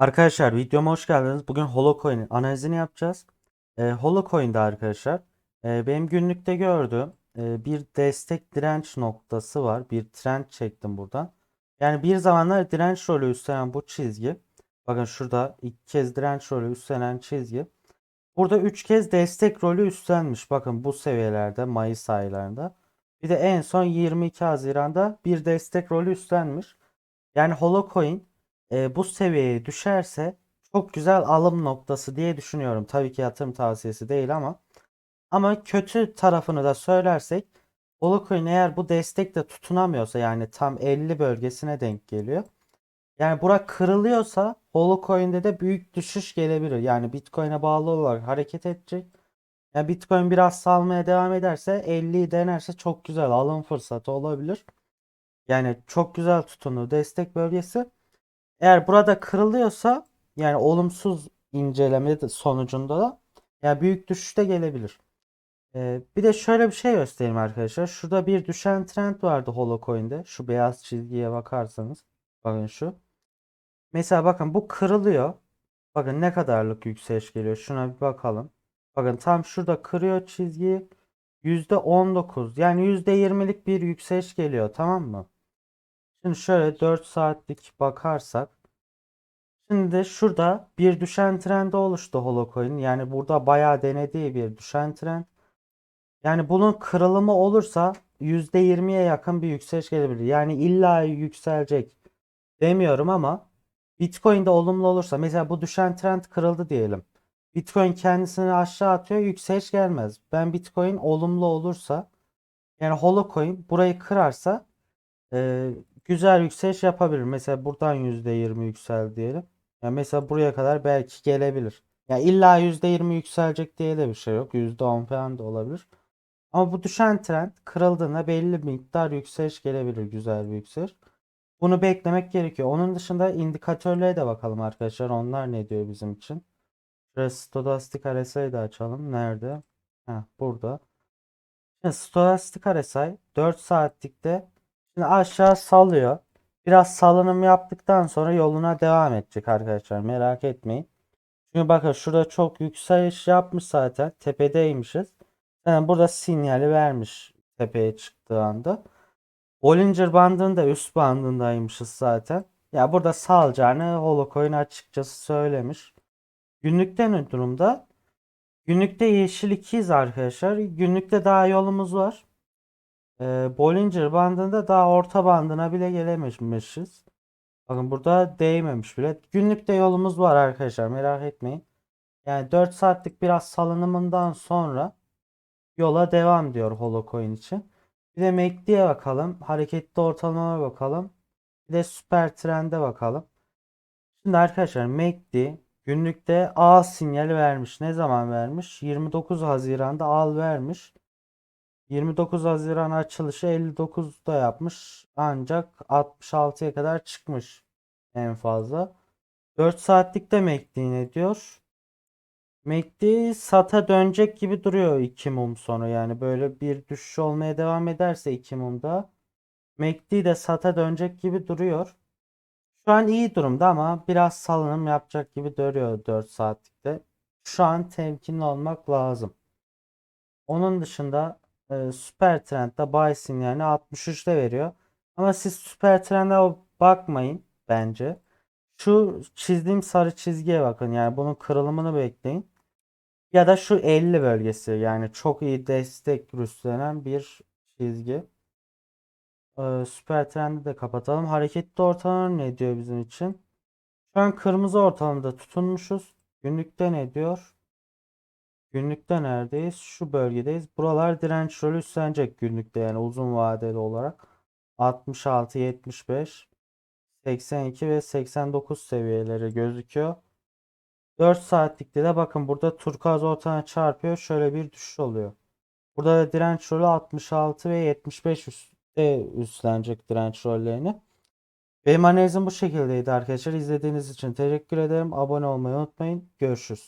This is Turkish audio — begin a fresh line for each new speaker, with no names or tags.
Arkadaşlar videoma hoş geldiniz. Bugün Holocoin'in analizini yapacağız. Ee, Holocoin'de arkadaşlar e, benim günlükte gördüğüm e, bir destek direnç noktası var. Bir trend çektim buradan. Yani bir zamanlar direnç rolü üstlenen bu çizgi. Bakın şurada iki kez direnç rolü üstlenen çizgi. Burada üç kez destek rolü üstlenmiş. Bakın bu seviyelerde Mayıs aylarında. Bir de en son 22 Haziran'da bir destek rolü üstlenmiş. Yani Holocoin e, bu seviyeye düşerse çok güzel alım noktası diye düşünüyorum. Tabii ki yatırım tavsiyesi değil ama ama kötü tarafını da söylersek Holocoin eğer bu destekte tutunamıyorsa yani tam 50 bölgesine denk geliyor. Yani bura kırılıyorsa Holocoin'de de büyük düşüş gelebilir. Yani Bitcoin'e bağlı olarak hareket edecek. Yani Bitcoin biraz salmaya devam ederse 50'yi denerse çok güzel alım fırsatı olabilir. Yani çok güzel tutunur destek bölgesi. Eğer burada kırılıyorsa yani olumsuz inceleme sonucunda da yani büyük düşüş de gelebilir. Ee, bir de şöyle bir şey göstereyim arkadaşlar. Şurada bir düşen trend vardı Holocoin'de. Şu beyaz çizgiye bakarsanız. Bakın şu. Mesela bakın bu kırılıyor. Bakın ne kadarlık yükseliş geliyor. Şuna bir bakalım. Bakın tam şurada kırıyor çizgiyi. %19 yani %20'lik bir yükseliş geliyor tamam mı? Şimdi şöyle 4 saatlik bakarsak Şimdi şurada bir düşen trendi oluştu Holocoin. Yani burada bayağı denediği bir düşen trend. Yani bunun kırılımı olursa %20'ye yakın bir yükseliş gelebilir. Yani illa yükselecek demiyorum ama Bitcoin'de olumlu olursa mesela bu düşen trend kırıldı diyelim. Bitcoin kendisini aşağı atıyor yükseliş gelmez. Ben Bitcoin olumlu olursa yani Holocoin burayı kırarsa e, güzel yükseliş yapabilir. Mesela buradan %20 yüksel diyelim. Ya mesela buraya kadar belki gelebilir. Ya illa %20 yükselecek diye de bir şey yok. %10 falan da olabilir. Ama bu düşen trend kırıldığında belli bir miktar yükseliş gelebilir. Güzel bir yükseliş. Bunu beklemek gerekiyor. Onun dışında indikatörlere de bakalım arkadaşlar. Onlar ne diyor bizim için? Şuraya Stochastic RSI'yi de açalım. Nerede? Heh, burada. Şimdi Stochastic RSI 4 saatlikte şimdi aşağı salıyor. Biraz salınım yaptıktan sonra yoluna devam edecek arkadaşlar. Merak etmeyin. Çünkü bakın şurada çok yükseliş yapmış zaten. Tepedeymişiz. Yani burada sinyali vermiş tepeye çıktığı anda. Bollinger bandının da üst bandındaymışız zaten. Ya burada salacağını Holocoin açıkçası söylemiş. Günlükte ne durumda? Günlükte yeşil 2'yiz arkadaşlar. Günlükte daha yolumuz var. Ee, Bollinger bandında daha orta bandına bile gelememişiz. Bakın burada değmemiş bile. Günlükte yolumuz var arkadaşlar merak etmeyin. Yani 4 saatlik biraz salınımından sonra yola devam diyor Holocoin için. Bir de MACD'ye bakalım. Hareketli ortalamaya bakalım. Bir de süper trende bakalım. Şimdi arkadaşlar MACD günlükte al sinyali vermiş. Ne zaman vermiş? 29 Haziran'da al vermiş. 29 Haziran açılışı 59'da yapmış. Ancak 66'ya kadar çıkmış en fazla. 4 saatlik de MACD ne diyor? MACD SAT'a dönecek gibi duruyor 2 mum sonra yani böyle bir düşüş olmaya devam ederse 2 mumda MACD de SAT'a dönecek gibi duruyor. Şu an iyi durumda ama biraz salınım yapacak gibi duruyor 4 saatlikte. Şu an temkinli olmak lazım. Onun dışında e, süper trendde buy sinyalini 63'te veriyor. Ama siz süper trende bakmayın bence. Şu çizdiğim sarı çizgiye bakın. Yani bunun kırılımını bekleyin. Ya da şu 50 bölgesi. Yani çok iyi destek üstlenen bir çizgi. Ee, süper trendi de kapatalım. Hareketli ortalama ne diyor bizim için? Şu an kırmızı ortalamada tutunmuşuz. Günlükte ne diyor? Günlükte neredeyiz? Şu bölgedeyiz. Buralar direnç rolü üstlenecek günlükte yani uzun vadeli olarak. 66, 75, 82 ve 89 seviyeleri gözüküyor. 4 saatlikte de bakın burada turkuaz ortana çarpıyor. Şöyle bir düşüş oluyor. Burada da direnç rolü 66 ve 75 üstte üstlenecek direnç rollerini. Benim analizim bu şekildeydi arkadaşlar. İzlediğiniz için teşekkür ederim. Abone olmayı unutmayın. Görüşürüz.